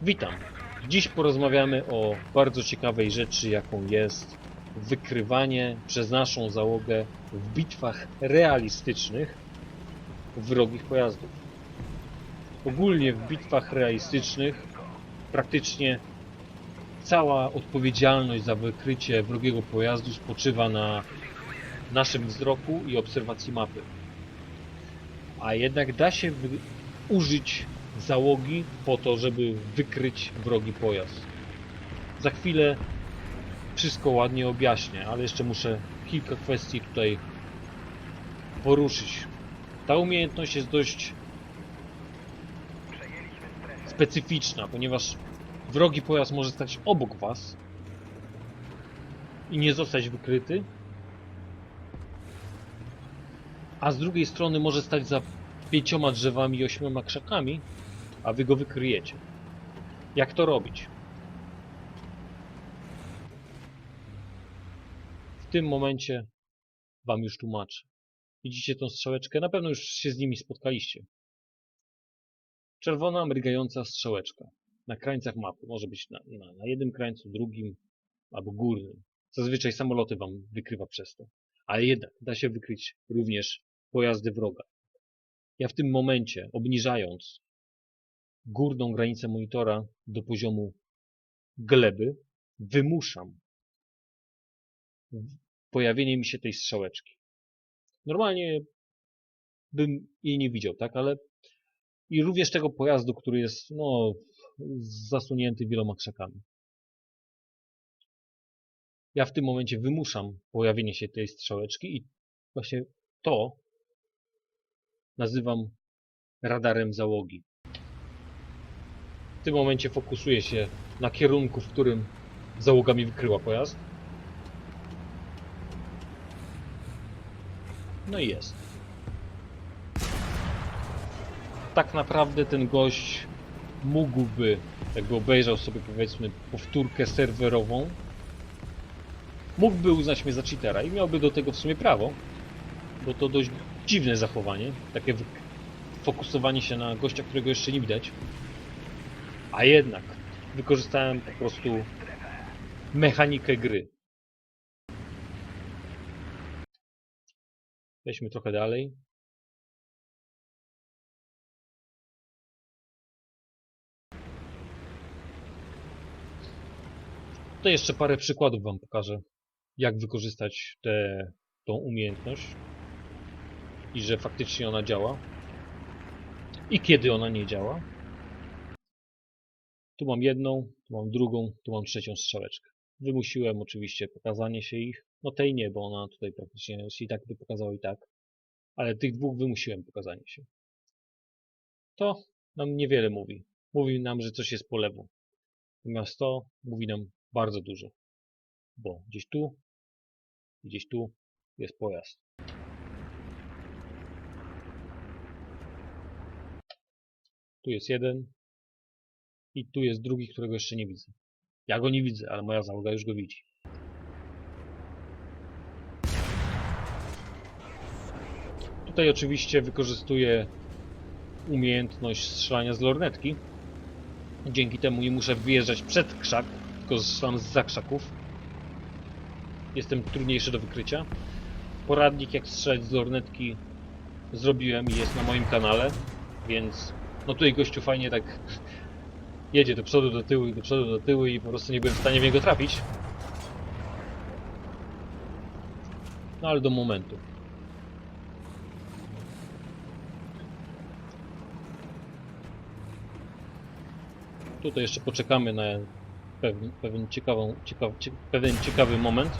Witam. Dziś porozmawiamy o bardzo ciekawej rzeczy, jaką jest wykrywanie przez naszą załogę w bitwach realistycznych wrogich pojazdów. Ogólnie w bitwach realistycznych praktycznie cała odpowiedzialność za wykrycie wrogiego pojazdu spoczywa na naszym wzroku i obserwacji mapy. A jednak da się użyć załogi po to, żeby wykryć wrogi pojazd. Za chwilę wszystko ładnie objaśnię, ale jeszcze muszę kilka kwestii tutaj poruszyć. Ta umiejętność jest dość specyficzna, ponieważ wrogi pojazd może stać obok Was i nie zostać wykryty, a z drugiej strony może stać za pięcioma drzewami i ośmioma krzakami, a wy go wykryjecie. Jak to robić? W tym momencie wam już tłumaczę. Widzicie tą strzałeczkę? Na pewno już się z nimi spotkaliście. Czerwona, mrygająca strzałeczka. Na krańcach mapy. Może być na, na, na jednym krańcu, drugim albo górnym. Zazwyczaj samoloty wam wykrywa przez to. Ale jednak da się wykryć również pojazdy wroga. Ja w tym momencie, obniżając górną granicę monitora do poziomu gleby, wymuszam pojawienie mi się tej strzałeczki. Normalnie bym jej nie widział, tak? Ale i również tego pojazdu, który jest no, zasunięty wieloma krzakami. Ja w tym momencie wymuszam pojawienie się tej strzałeczki i właśnie to nazywam radarem załogi. W tym momencie fokusuję się na kierunku, w którym załoga mi wykryła pojazd. No i jest. Tak naprawdę ten gość mógłby, jakby obejrzał sobie powiedzmy powtórkę serwerową, mógłby uznać mnie za cheatera i miałby do tego w sumie prawo, bo to dość dziwne zachowanie, takie fokusowanie się na gościa, którego jeszcze nie widać. A jednak wykorzystałem po prostu mechanikę gry. Weźmy trochę dalej. Tutaj jeszcze parę przykładów Wam pokażę, jak wykorzystać tę tą umiejętność i że faktycznie ona działa i kiedy ona nie działa. Tu mam jedną, tu mam drugą, tu mam trzecią strzałeczkę. Wymusiłem oczywiście pokazanie się ich. No tej nie, bo ona tutaj praktycznie się i tak by pokazała i tak. Ale tych dwóch wymusiłem pokazanie się. To nam niewiele mówi. Mówi nam, że coś jest po lewo. Natomiast to mówi nam bardzo dużo. Bo gdzieś tu, gdzieś tu jest pojazd. Tu jest jeden. I tu jest drugi, którego jeszcze nie widzę. Ja go nie widzę, ale moja załoga już go widzi. Tutaj oczywiście wykorzystuję umiejętność strzelania z lornetki. Dzięki temu nie muszę wyjeżdżać przed krzak, tylko strzelam z krzaków. Jestem trudniejszy do wykrycia. Poradnik jak strzelać z lornetki zrobiłem i jest na moim kanale, więc no tutaj gościu fajnie tak jedzie do przodu, do tyłu, do przodu, do tyłu i po prostu nie byłem w stanie w niego trafić. No ale do momentu. Tutaj jeszcze poczekamy na pewien, pewien, ciekawą, ciekaw, cie, pewien ciekawy moment.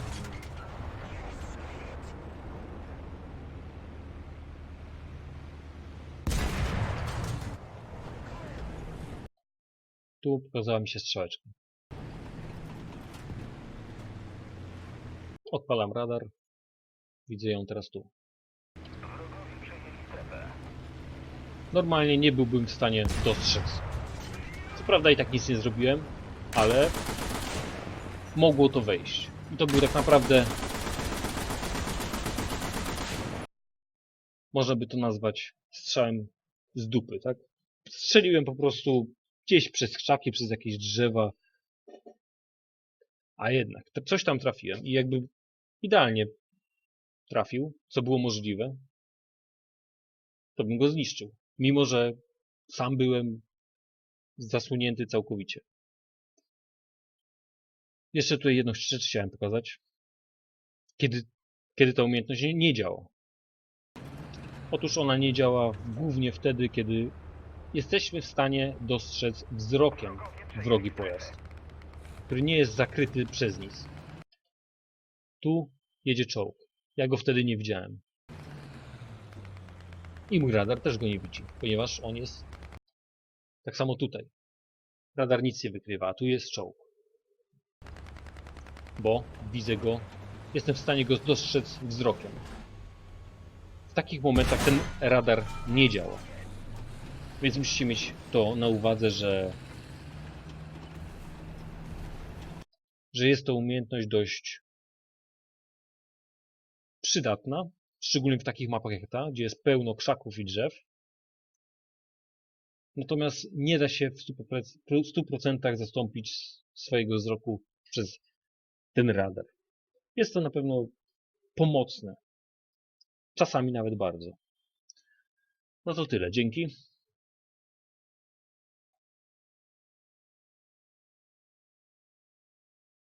Tu pokazała mi się strzałeczka. Odpalam radar. Widzę ją teraz tu. Normalnie nie byłbym w stanie dostrzec. Co prawda i tak nic nie zrobiłem, ale mogło to wejść. I to był tak naprawdę można by to nazwać strzałem z dupy, tak? Strzeliłem po prostu gdzieś przez krzaki, przez jakieś drzewa. A jednak, coś tam trafiłem i jakby idealnie trafił, co było możliwe, to bym go zniszczył. Mimo, że sam byłem zasłonięty całkowicie. Jeszcze tutaj jedną rzecz chciałem pokazać. Kiedy, kiedy ta umiejętność nie, nie działa. Otóż ona nie działa głównie wtedy, kiedy jesteśmy w stanie dostrzec wzrokiem wrogi pojazd, który nie jest zakryty przez nic. Tu jedzie czołg. Ja go wtedy nie widziałem. I mój radar też go nie widzi, ponieważ on jest tak samo tutaj. Radar nic nie wykrywa, a tu jest czołg. Bo widzę go, jestem w stanie go dostrzec wzrokiem. W takich momentach ten radar nie działa. Więc musicie mieć to na uwadze, że że jest to umiejętność dość przydatna, szczególnie w takich mapach jak ta, gdzie jest pełno krzaków i drzew. Natomiast nie da się w 100% zastąpić swojego wzroku przez ten radar. Jest to na pewno pomocne. Czasami nawet bardzo. No to tyle. Dzięki.